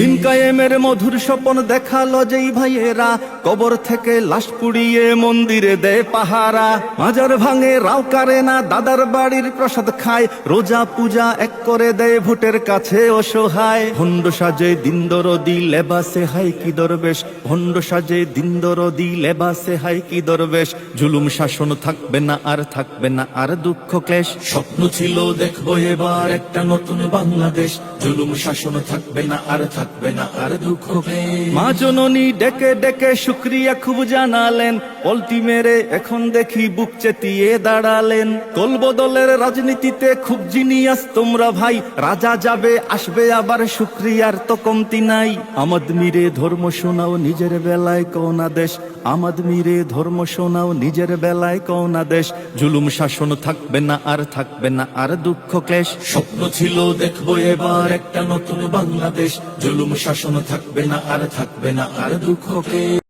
দিন কায়েমের মধুর স্বপন দেখাল যেই ভাইয়েরা। কবর থেকে লাশ পুড়িয়ে মন্দিরে দেয় পাহারা। মাজার ভাঙে রাও কারে না, দাদার বাড়ির প্রসাদ খায়। রোজা পূজা এক করে দেয় ভোটের কাছে অসহায়। ভণ্ড সাজে দিন্দরদি লেবাসে হাই কি দরবেশ। ভণ্ড সাজে দিন্দরদি লেবাসে হাই কি দরবেশ। জুলুম শাসন থাকবে না, আর থাকবে না, আর দুঃখ ক্লেশ। স্বপ্ন ছিল, দেখব এবার একটা নতুন বাংলাদেশ। জুলুম শাসন থাকবে না, আর থাকবে না আর দুঃখ মা জননী ডেকে ডেকে শুক্রিয়া খুব জানালেন। পল্টি মেরে এখন দেখি বুক চেতিয়ে দাঁড়ালেন। কল বদলের রাজনীতিতে খুব জিনিয়াস তোমরা ভাই। রাজা যাবে আসবে আবার শুক্রিয়ার তো কমতি নাই। আমাদ মিরে ধর্ম শোনাও নিজের বেলায় কোনা দেশ। আমাদ মিরে ধর্ম শোনাও নিজের বেলায় কোনা দেশ। জুলুম শাসন থাকবে না আর থাকবে না আর দুঃখ ক্লেশ। স্বপ্ন ছিল দেখব এবার একটা নতুন বাংলাদেশ। জুলুম শাসন থাকবে না আর থাকবে না আর দুঃখ ক্লেশ